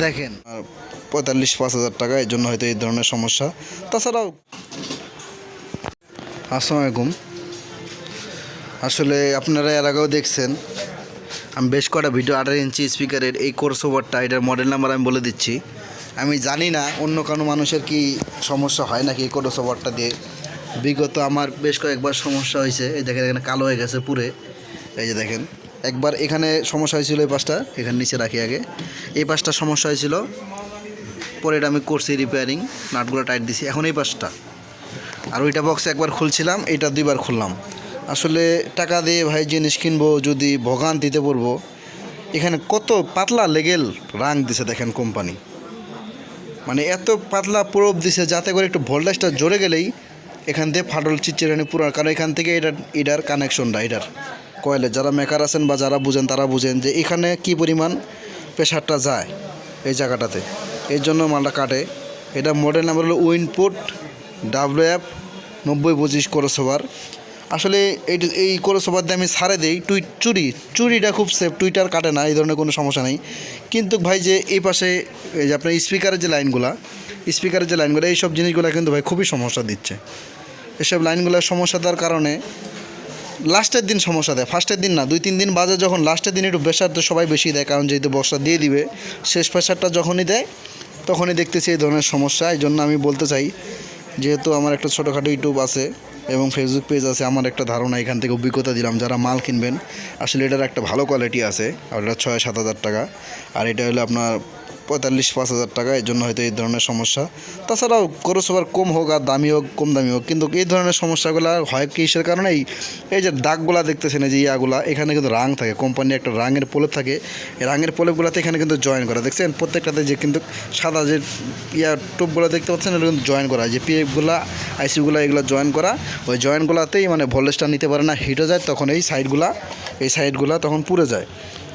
দেখেন। পঁয়তাল্লিশ, পাঁচ হাজার টাকা এর জন্য হয়তো এই ধরনের সমস্যা। তাছাড়াও আসসালামু আলাইকুম আসলে আপনারা এর আগেও দেখছেন, আমি বেশ কটা ভিডিও আঠারো ইঞ্চি স্পিকারের এই কোর্স ওভারটা এটার মডেল নাম্বার আমি বলে দিচ্ছি। আমি জানি না, অন্য কোনো মানুষের কি সমস্যা হয় নাকি এই কোর্স ওভারটা দিয়ে। বিগত আমার বেশ কয়েকবার সমস্যা হয়েছে। এই দেখেন, এখানে কালো হয়ে গেছে পুরে। এই যে দেখেন। একবার এখানে সমস্যা হয়েছিল এই পাশটা, এখানে নিচে রাখি আগে। এই পাশটা সমস্যা হয়েছিল, পরে এটা আমি করছি রিপেয়ারিং নাটগুলো টাইট দিছি, এখন এই পাশটা। আর ওইটা বক্সে একবার খুলছিলাম, এটা দুইবার খুললাম। আসলে টাকা দিয়ে ভাই জিনিস কিনবো, যদি ভোগান্তিতে পড়ব, এখানে কত পাতলা লেগেল রাং দিছে দেখেন কোম্পানি মানে এত পাতলা প্রোপ দিছে যাতে করে একটু ভোল্টেজটা জোরে গেলেই এখান থেকে ফাটল চিচিরানি পুরো কারণ এখান থেকে এটার এটার কানেকশনটা এটার। কয়েলে, যারা মেকার আছেন বা যারা বুঝেন, তারা বুঝেন যে এখানে কি পরিমাণ প্রেশারটা যায় এই জায়গাটাতে। এর জন্য মালটা কাটে। এটা মডেল নাম্বার হলো উইনপুট ডাব্লিউ এফ নব্বই পঁচিশ করোসোভার আসলে এই এই করোসোভার দিয়ে আমি ছাড়ে দিই টুই চুরি। চুরিটা খুব সেফ টুইটার কাটে না, এই ধরনের কোনো সমস্যা নেই। কিন্তু ভাই যে এই পাশে, এই যে আপনার স্পিকারের যে লাইনগুলা স্পিকারের যে লাইনগুলো এইসব জিনিসগুলো কিন্তু ভাই খুবই সমস্যা দিচ্ছে। এসব লাইনগুলোর সমস্যা দেওয়ার কারণে লাস্টের দিন সমস্যা দেয়। ফার্স্টের দিন না, দুই, তিন দিন বাজে যখন লাস্টের দিন একটু প্রেশার তো সবাই বেশি দেয়, কারণ যেহেতু বক্সটা দিয়ে দিবে, শেষ প্রেশারটা যখনই দেয়, তখনই দেখতেছি এই ধরনের সমস্যা। এই জন্য আমি বলতে চাই, যেহেতু আমার একটা ছোটোখাটো ইউটিউব আছে এবং ফেসবুক পেজ আছে, আমার একটা ধারণা, এখান থেকে অভিজ্ঞতা দিলাম, যারা মাল কিনবেন, আসলে এটার একটা ভালো কোয়ালিটি আছে, আর এটা ছয়, সাত হাজার টাকা। আর এটা হলো আপনার পঁয়তাল্লিশ, পাঁচ হাজার টাকা এর জন্য হয়তো এই ধরনের সমস্যা। তাছাড়াও করোসোভার কম হোক আর দামি হোক, কম দামি হোক, কিন্তু এই ধরনের সমস্যাগুলো হয় কিসের কারণেই? এই এই যে দাগগুলা দেখতেছেন, এই যে ইয়াগুলা, এখানে কিন্তু রাং থাকে। কোম্পানি একটা রাঙের প্রলেপ থাকে। এই রাঙের প্রলেপগুলোতে এখানে কিন্তু জয়েন করা। দেখছেন, প্রত্যেকটাতে যে কিন্তু সাদা যে ইয়া টোপগুলো দেখতে পাচ্ছেন, এগুলো কিন্তু জয়েন করা। যে পিএফগুলো আইসিগুলো এগুলো জয়েন করা। ওই জয়েনগুলোতেই মানে ভোল্টেজটা নিতে পারে না হিটও যায়, তখন এই সাইডগুলা এই সাইডগুলা তখন পুড়ে যায়।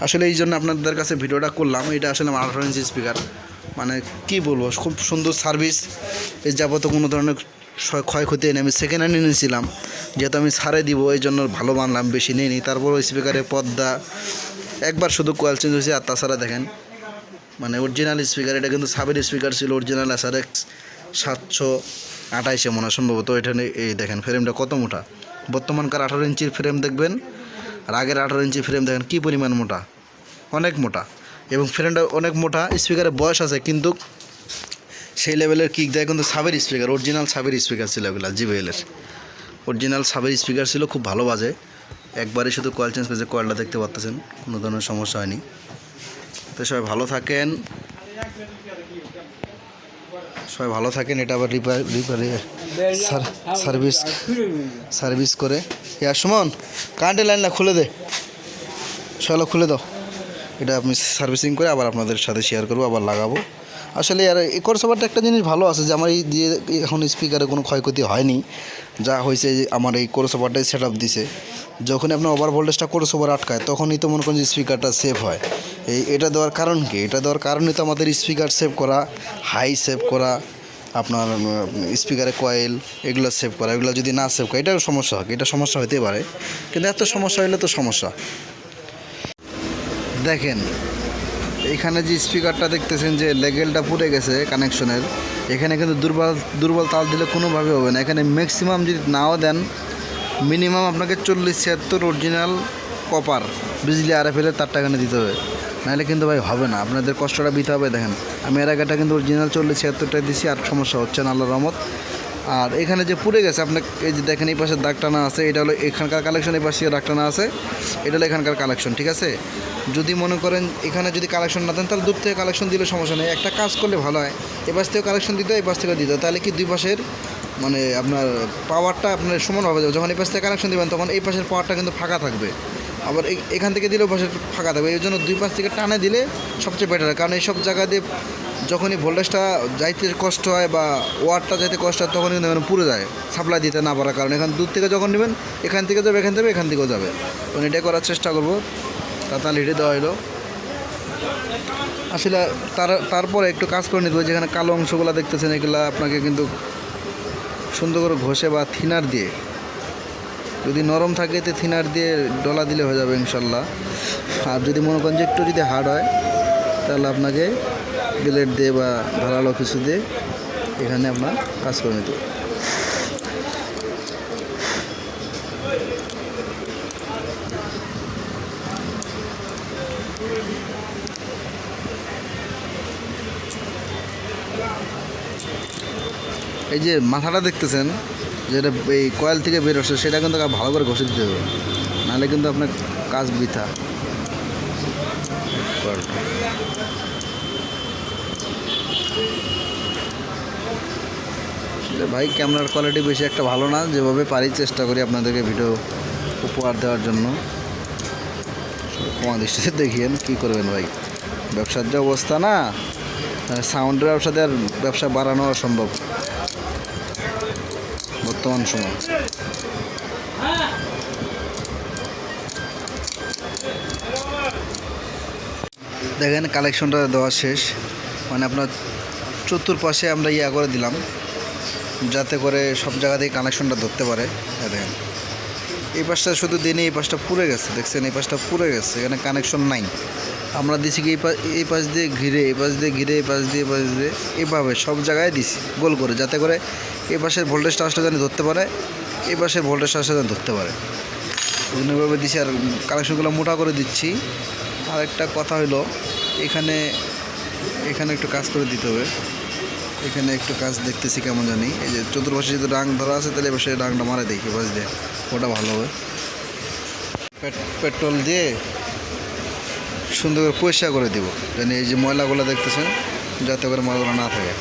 আসলে এই জন্য আপনাদের কাছে ভিডিওটা করলাম। এটা আসলে আমার আঠারো ইঞ্চি স্পিকার মানে কি বলব, খুব সুন্দর সার্ভিস এর যাবত কোনো ধরনের ক্ষয়ক্ষতি নেই আমি সেকেন্ড হ্যান্ড নিয়েছিলাম যেহেতু আমি ছাড়ে দিব, এই জন্য ভালো মানলাম বেশি নিই নি তারপর স্পিকারের পর্দা একবার শুধু কোয়াল চেঞ্জ হয়েছে, আর তাছাড়া দেখেন মানে অরিজিনাল স্পিকার এটা কিন্তু সাবের স্পিকার ছিল অরিজিনাল এস আর এক্স সাতশো আঠাইশে মনে সম্ভবত। এখানে এই দেখেন ফ্রেমটা কত মোটা। বর্তমানকার আঠারো ইঞ্চির ফ্রেম দেখবেন আর আগের আঠারো ইঞ্চি ফ্রেম দেখেন, কী পরিমাণ মোটা? অনেক মোটা। এবং ফ্রেমটা অনেক মোটা স্পিকারের বয়স আছে, কিন্তু সেই লেভেলের কিক দেয় কিন্তু সাবের স্পিকার অরিজিনাল সাবের স্পিকার ছিল এগুলো জিবিএলের অরিজিনাল সাবের স্পিকার ছিল, খুব ভালো বাজে। একবারে শুধু কয়েল চেঞ্জ করেছে কয়েলটা দেখতে পাচ্ছেন কোনো ধরনের সমস্যা হয়নি। তো সবাই ভালো থাকেন। সবাই ভালো থাকেন, এটা আবার রিপেয়ার রিপেয়ার সার্ভিস সার্ভিস করে। ইয়া, সুমন কারেন্টের লাইনটা খুলে দে। চলো খুলে দাও। এটা আমি সার্ভিসিং করে আবার আপনাদের সাথে শেয়ার করব, আবার লাগাবো। আসলে আর এই কোর্সোভারটা একটা জিনিস ভালো আছে যে, আমার এই যে এখন স্পিকারে কোনো ক্ষয়ক্ষতি হয়নি। যা হয়েছে আমার এই কোর্সোভারটাই সেট আপ দিছে। যখনই আপনার ওভার ভোল্টেজটা কোর্সোভার আটকায়, তখনই তো মনে করেন স্পিকারটা সেভ হয়। এই, এটা দেওয়ার কারণ কি? এটা দেওয়ার কারণই তো আমাদের স্পিকার সেভ করা হাই সেভ করা, আপনার স্পিকারে কয়েল এগুলো সেভ করা, এগুলো যদি না সেভ করে এটাও সমস্যা হয়, এটা সমস্যা হতে পারে। কিন্তু এত সমস্যা হলে তো সমস্যা। দেখেন, এখানে যে স্পিকারটা দেখতেছেন যে লেগেলটা পুড়ে গেছে কানেকশনের এখানে কিন্তু দুর্বল দুর্বল তাল দিলে কোনোভাবে হবে না। এখানে ম্যাক্সিমাম যদি নাও দেন মিনিমাম আপনাকে চল্লিশ ছিয়াত্তর অরিজিনাল কপার বিজলি আর এফ তারটা এখানে দিতে হবে। নাহলে কিন্তু ভাই হবে না, আপনাদের কষ্টটা দিতে হবে, দেখেন। আমি এর আগেটা কিন্তু অরিজিনাল চল্লিশ ছিয়াত্তরটা দিছি, আর সমস্যা হচ্ছে না আল্লাহ রহমত। আর এখানে যে পুড়ে গেছে আপনি এই যে দেখেন এই পাশে দাগ টানা আছে, এটা হলো এখানকার কালেকশন এই পাশে দাগ টানা আছে, এটা হলো এখানকার কালেকশন ঠিক আছে? যদি মনে করেন এখানে যদি কালেকশন না দেন, তাহলে দূর থেকে কালেকশন দিলে সমস্যা নেই। একটা কাজ করলে ভালো হয়, এ পাশ থেকে কালেকশন দিতে হয় এই পাশ থেকে দিতে তাহলে কি দুই পাশের মানে আপনার পাওয়ারটা আপনার সমান যাবে যখন এই পাশ থেকে কানেকশন দেবেন, তখন এই পাশের পাওয়ারটা কিন্তু ফাঁকা থাকবে। আবার এখান থেকে দিলেও পাশের ফাঁকা থাকবে। এই জন্য দুই পাশ থেকে টানে দিলে সবচেয়ে বেটার কারণ এইসব জায়গা দিয়ে যখনই ভোল্টেজটা যাইতে কষ্ট হয় বা ওয়ারটা যাইতে কষ্ট হয় তখন কিন্তু পুরো যায় সাপ্লাই দিতে না পারার কারণে। এখান দূর থেকে যখন নেবেন, এখান থেকে যাবে, এখান থেকে, এখান থেকেও যাবে। তখন এটাই করার চেষ্টা করব। তাড়াতাড়ি হিটে দেওয়া হলো আসলে তার, তারপরে একটু কাজ করে নিতে যেখানে কালো অংশগুলো দেখতেছেন, এগুলো আপনাকে কিন্তু সুন্দর করে ঘষে বা থিনার দিয়ে, যদি নরম থাকে তো থিনার দিয়ে ডলা দিলে হয়ে যাবে ইনশাল্লাহ। আর যদি মনে করেন যে একটু যদি হার্ড হয়, তাহলে আপনাকে ব্লেড দিয়ে বা ধারালো কিছু দিয়ে এখানে আপনার কাজ করে নিতে এই যে মাথাটা দেখতেছেন, যেটা এই কয়েল থেকে বের হচ্ছে, সেটা কিন্তু ভালো করে ঘষে দিতে হবে। নাহলে কিন্তু আপনার কাজ বৃথা। ভাই, ক্যামেরার কোয়ালিটি বেশি একটা ভালো না, যেভাবে পারি চেষ্টা করি আপনাদেরকে ভিডিও উপহার দেওয়ার জন্য। কমা দৃষ্টিতে দেখিয়েন কী করবেন ভাই। ব্যবসার যে অবস্থা না সাউন্ডের ব্যবসাতে আর ব্যবসা বাড়ানো অসম্ভব। বর্তমান সময়। দেখেন কালেকশনটা দেওয়া শেষ। মানে আপনার চতুর্পাশে আমরা ইয়া করে দিলাম, যাতে করে সব জায়গা থেকে কানেকশনটা ধরতে পারে। দেখেন। এই পাশটা শুধু দিনে এই পাশটা পুড়ে গেছে, দেখছেন? এই পাশটা পুড়ে গেছে, এখানে কানেকশন নাই। আমরা দিছি কি এই পাশ দিয়ে ঘিরে, এই পাশ দিয়ে ঘিরে, এই পাশ দিয়ে, এই পাশ দিয়ে, এভাবে সব জায়গায় দিছি, গোল করে, যাতে করে এই পাশের ভোল্টেজটা আসলে যেন ধরতে পারে, এই পাশের ভোল্টেজটা আসলে যেন ধরতে পারে। এভাবে দিছি আর কানেকশনগুলো মোটা করে দিচ্ছি। আর একটা কথা হলো, এখানে এখানে একটু কাজ করে দিতে হবে। এখানে একটু কাজ দেখতেছি কেমন জানি। এই যে চতুর্পাশে যদি ডাং ধরা আছে, তাহলে এবার সেই ডাংটা মারে দেখি বাস দিয়ে ওটা ভালো হবে। পেট্রোল দিয়ে সুন্দর করে পরিষ্কার করে দিব। জানি এই যে ময়লাগুলো দেখতেছেন, যাতে করে ময়লাগুলো না থাকে।